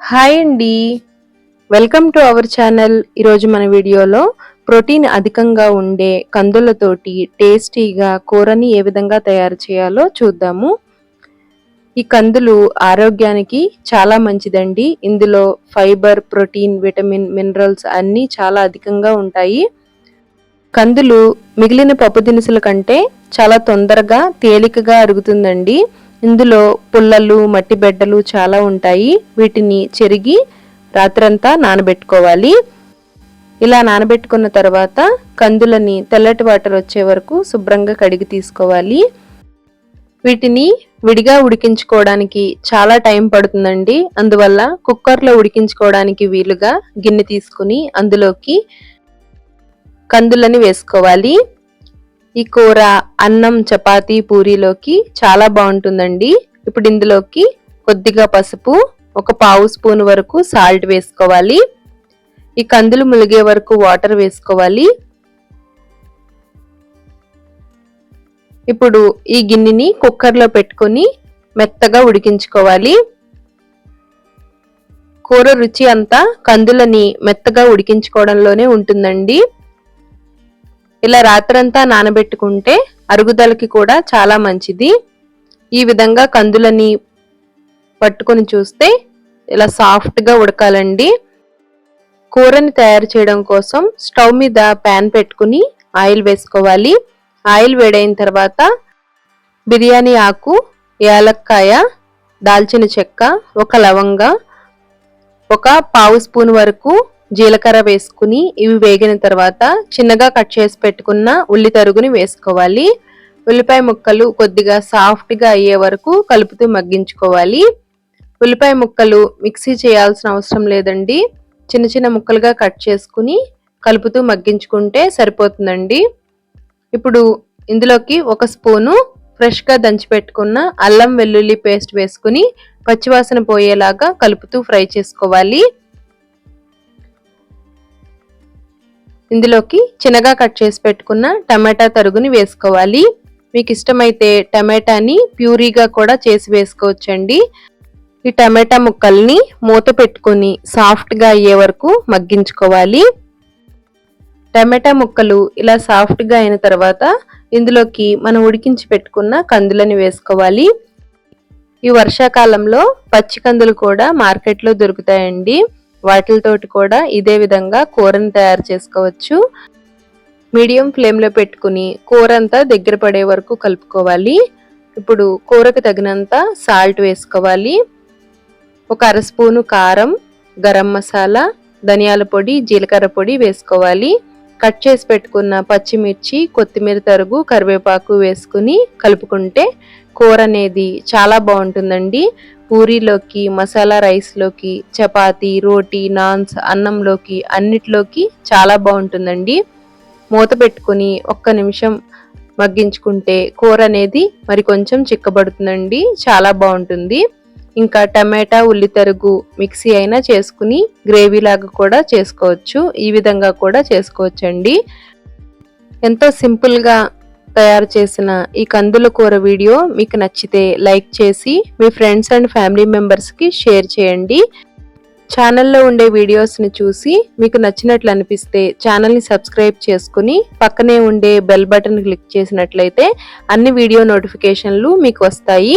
Hi అండి. Welcome to our channel. ఈరోజు మన వీడియోలో ప్రోటీన్ అధికంగా ఉండే కందులతోటి టేస్టీగా కూరని ఏ విధంగా తయారు చేయాలో చూద్దాము. ఈ కందులు ఆరోగ్యానికి చాలా మంచిదండి. ఇందులో ఫైబర్ ప్రోటీన్ విటమిన్ మినరల్స్ అన్నీ చాలా అధికంగా ఉంటాయి. కందులు మిగిలిన పప్పు దినుసుల కంటే చాలా తొందరగా తేలికగా అరుగుతుందండి. ఇందులో పుల్లలు మట్టి బెడ్డలు చాలా ఉంటాయి. వీటిని చెరిగి రాత్రంతా నానబెట్టుకోవాలి. ఇలా నానబెట్టుకున్న తర్వాత కందులని తెల్లటి వాటర్ వచ్చే వరకు శుభ్రంగా కడిగి తీసుకోవాలి. వీటిని విడిగా ఉడికించుకోవడానికి చాలా టైం పడుతుందండి. అందువల్ల కుక్కర్లో ఉడికించుకోవడానికి వీలుగా గిన్నె తీసుకుని అందులోకి కందులని వేసుకోవాలి. ఈ కూర అన్నం చపాతి పూరీలోకి చాలా బాగుంటుందండి. ఇప్పుడు ఇందులోకి కొద్దిగా పసుపు ఒక పావు స్పూన్ వరకు సాల్ట్ వేసుకోవాలి. ఈ కందులు ములిగే వరకు వాటర్ వేసుకోవాలి. ఇప్పుడు ఈ గిన్నెని కుక్కర్లో పెట్టుకొని మెత్తగా ఉడికించుకోవాలి. కూర రుచి అంతా కందులని మెత్తగా ఉడికించుకోవడంలోనే ఉంటుందండి. ఇలా రాత్రంతా నానబెట్టుకుంటే అరుగుదలకి కూడా చాలా మంచిది. ఈ విధంగా కందులని పట్టుకొని చూస్తే ఇలా సాఫ్ట్గా ఉడకాలండి. కూరని తయారు చేయడం కోసం స్టవ్ మీద ప్యాన్ పెట్టుకుని ఆయిల్ వేసుకోవాలి. ఆయిల్ వేడైన తర్వాత బిర్యానీ ఆకు యాలక్కాయ దాల్చిన చెక్క ఒక లవంగ ఒక పావు స్పూన్ వరకు జీలకర్ర వేసుకుని ఇవి వేగిన తర్వాత చిన్నగా కట్ చేసి పెట్టుకున్న ఉల్లి తరుగుని వేసుకోవాలి. ఉల్లిపాయ ముక్కలు కొద్దిగా సాఫ్ట్గా అయ్యే వరకు కలుపుతూ మగ్గించుకోవాలి. ఉల్లిపాయ ముక్కలు మిక్సీ చేయాల్సిన అవసరం లేదండి. చిన్న చిన్న ముక్కలుగా కట్ చేసుకుని కలుపుతూ మగ్గించుకుంటే సరిపోతుందండి. ఇప్పుడు ఇందులోకి ఒక స్పూను ఫ్రెష్గా దంచి పెట్టుకున్న అల్లం వెల్లుల్లి పేస్ట్ వేసుకుని పచ్చివాసన పోయేలాగా కలుపుతూ ఫ్రై చేసుకోవాలి. ఇందులోకి చిన్నగా కట్ చేసి పెట్టుకున్న టమాటా తరుగుని వేసుకోవాలి. మీకు ఇష్టమైతే టమాటాని ప్యూరీగా కూడా చేసి వేసుకోవచ్చండి. ఈ టమాటా ముక్కల్ని మూత పెట్టుకొని సాఫ్ట్గా అయ్యే వరకు మగ్గించుకోవాలి. టమాటా ముక్కలు ఇలా సాఫ్ట్గా అయిన తర్వాత ఇందులోకి మనం ఉడికించి పెట్టుకున్న కందులని వేసుకోవాలి. ఈ వర్షాకాలంలో పచ్చి కందులు కూడా మార్కెట్లో దొరుకుతాయండి. వాటితోటి కూడా ఇదే విధంగా కూరని తయారు చేసుకోవచ్చు. మీడియం ఫ్లేమ్లో పెట్టుకుని కూర అంతా దగ్గర పడే వరకు కలుపుకోవాలి. ఇప్పుడు కూరకు తగినంత సాల్ట్ వేసుకోవాలి. ఒక అర స్పూను కారం గరం మసాలా ధనియాల పొడి జీలకర్ర పొడి వేసుకోవాలి. కట్ చేసి పెట్టుకున్న పచ్చిమిర్చి కొత్తిమీర తరుగు కరివేపాకు వేసుకుని కలుపుకుంటే కూర అనేది చాలా బాగుంటుందండి. పూరీలోకి మసాలా రైస్లోకి చపాతీ రోటీ నాన్స్ అన్నంలోకి అన్నిట్లోకి చాలా బాగుంటుందండి. మూత పెట్టుకుని ఒక్క నిమిషం మగ్గించుకుంటే కూర అనేది మరి కొంచెం చిక్కబడుతుందండి. చాలా బాగుంటుంది. ఇంకా టమాటా ఉల్లి తరుగు మిక్సీ అయినా చేసుకుని గ్రేవీ లాగా కూడా చేసుకోవచ్చు. ఈ విధంగా కూడా చేసుకోవచ్చండి. ఎంతో సింపుల్గా తయారు చేసిన ఈ కందుల కూర వీడియో మీకు నచ్చితే లైక్ చేసి మీ ఫ్రెండ్స్ అండ్ ఫ్యామిలీ మెంబర్స్కి షేర్ చేయండి. ఛానల్లో ఉండే వీడియోస్ని చూసి మీకు నచ్చినట్లు అనిపిస్తే ఛానల్ని సబ్స్క్రైబ్ చేసుకుని పక్కనే ఉండే బెల్ బటన్ క్లిక్ చేసినట్లయితే అన్ని వీడియో నోటిఫికేషన్లు మీకు వస్తాయి.